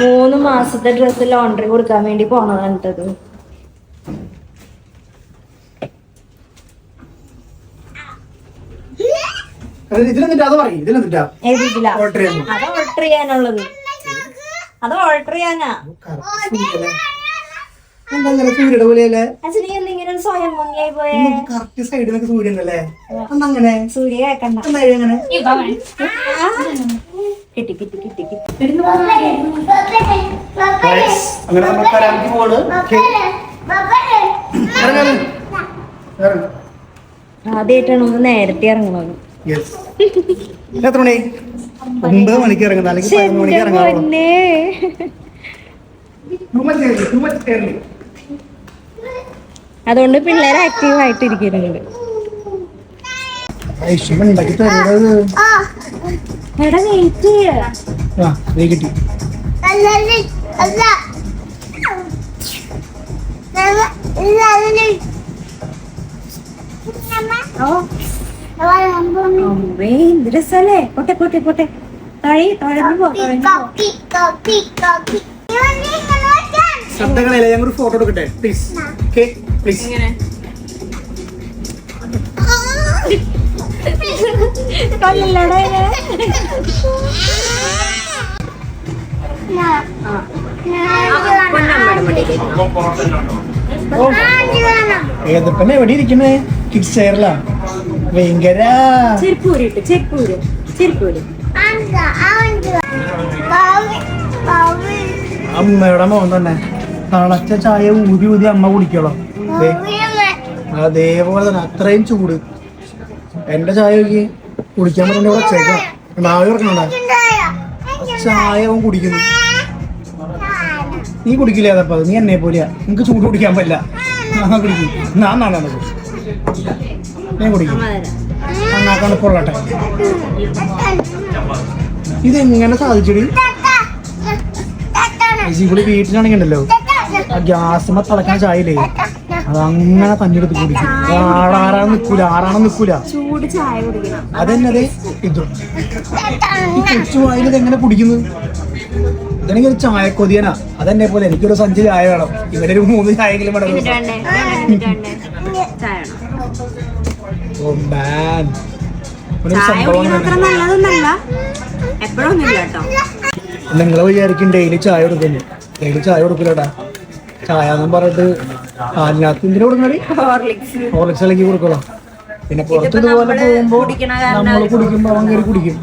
മൂന്ന് മാസത്തെ dress laundry കൊടുക്കാൻ വേണ്ടി പോണതാണ് കേട്ടത് ഇതിലെന്നിട്ടാ? അത് ഓൾട്ടർ ചെയ്യാനുള്ളത്. അത് ഓൾട്ടർ ചെയ്യാനാ. സൂര്യയുടെ പോലെയല്ലേ? സ്വയം മുങ്ങിയായി പോയേ? കറക്റ്റ് സൈഡിൽ നിന്നൊക്കെ സൂര്യൻ അല്ലേ എന്താ അങ്ങനെ? സൂര്യ കേക്കണ്ട കിട്ടി കിട്ടി കിട്ടി. അങ്ങനെ നമ്മൾ കരാമക്ക് പോണ് ഇറങ്ങാം ഇറങ്ങാം. ആദ്യമായിട്ടാണ് ഒന്ന് നേരത്തെ ഇറങ്ങുന്നത് യെസ് എത്ര മണി? ഒമ്പത് മണിക്ക് ഇറങ്ങുന്നത്. അല്ലെങ്കിൽ പതിനൊന്ന് മണിക്ക് ഇറങ്ങാറുള്ളൂ. അതുകൊണ്ട് പിള്ളേർ ആക്റ്റീവ് ആയിട്ട് ഇരിക്കുന്നുണ്ട് ഉണ്ടാക്കി തരുന്നത്. ആ ദേ കിട്ടി. രസല്ലേ പോട്ടെ പോട്ടെ പോട്ടെ. താഴെ താഴെ ഞങ്ങൾ ശബ്ദങ്ങളില്ല ഒരു ഫോട്ടോ എടുക്കട്ടെ? പ്ലീസ് ഓക്കെ പ്ലീസ് കൊല്ലല്ലടാ ഇതിനെ. ഏതപ്പന്നെ എവിടെ ഇരിക്കുന്നേ കിഡ്സ് ചെയറിലാ ഭയങ്കര. ചെരുപ്പൂര് ഇട്ട് ചെരുപ്പൂര് ചെരുപ്പൂര്. അമ്മയുടെ മോൻ തന്നെ. തളച്ച ചായ ഊതി ഊതി അമ്മ കുടിക്കോളോ. ദേ, അതേപോലെ തന്നെ അത്രയും ചൂട്. എന്റെ ചായ നോക്കി കുടിക്കാൻ പറ്റുന്ന ചേക്കാം നാളെ ഇറക്കണണ്ട ചായ അവൻ കുടിക്കുന്നു. നീ കുടിക്കില്ല അതപ്പ? നീ എന്നെ പോലെയാ. നിനക്ക് ചൂട് കുടിക്കാൻ പറ്റില്ല. ഞാൻ കുടിക്കും. ഞാൻ നാളെ ഞാൻ കുടിക്കും. എന്നാ തണുപ്പുള്ളട്ടെ ഇതെങ്ങനെ സാധിച്ചടി? ഇവിടെ വീട്ടിലാണെങ്കിൽ ഉണ്ടല്ലോ ആ ഗ്യാസുമ്മ തിളക്കാൻ ചായയില്ലേ? അതങ്ങനെ തന്നെ എടുത്ത് കുടിക്കും. ആടാറാണ് നിക്കൂല ആറാണെന്ന് നിക്കൂല. ചൂട് ചായ കുടിക്കണം. അതെന്നത് ഇതും. ഈ കൊച്ചു വായിൽ ഇതെങ്ങനെ കുടിക്കുന്നു? ഇതെനിക്ക് ഒരു ചായ കൊതിയനാ അതെന്നെ പോലെ എനിക്കൊരു സഞ്ചി ചായ വേണം. ഇവിടെ ഒരു മൂന്ന് ചായയെങ്കിലും വേണം. നിങ്ങൾ വിചാരിക്കും ഡെയിലി ചായ കൊടുക്കുന്നു. ഡെയിലി ചായ കൊടുക്കില്ലടാ ചായ എന്നും പറഞ്ഞിട്ട് എന്തിനാ ഹോർലിക്സ് ഇളക്കി കൊടുക്കണം പിന്നെ പുറത്ത് ഇതുപോലെ നമ്മൾ പോകുമ്പോ നമ്മൾ കുടിക്കുമ്പോൾ അവൻ കയറി കുടിക്കും.